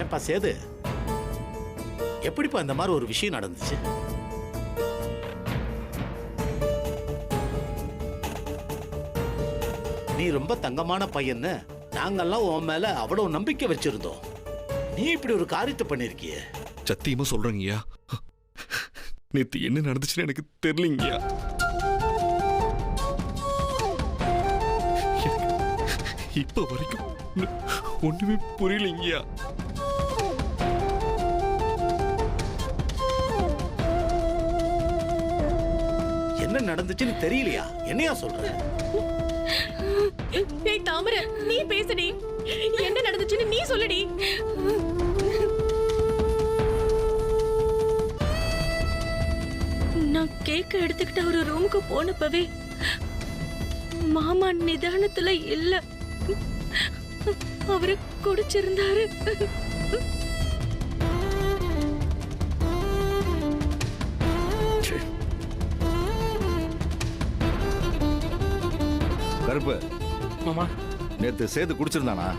ஏன்பா சேது? எப்படிப்பா இந்த மாதிரி ஒரு விஷயம் நடந்துச்சு? நீ ரொம்ப தங்கமான பையன்னு நாங்கெல்லாம் உன் மேல அவ்வளவு நம்பிக்கை வச்சிருந்தோம். நீ இப்படி ஒரு காரியத்தை பண்ணிருக்கிய. சத்தியமா சொல்றேங்கய்யா நேத்து என்ன நடந்துச்சுன்னு எனக்கு தெரியலங்கய்யா இப்ப வரைக்கும் ஒண்ணுமே புரியலைங்கய்யா என்ன நடந்துச்சுன்னு தெரியலையா? என்னையா சொல்ற? ஏய் தாமர நீ பேசுடி. என்ன நடந்துச்சுன்னு நீ சொல்லுடி. நான் கேக்க எடுத்துக்கிட்டு ஒரு ரூமுக்கு போனப்பவே மாமா நிதானத்துல இல்ல. அவரு குடிச்சிருந்தாரு. கருப்பு. மாமா. நேத்து சேது குடிச்சிருந்தானா?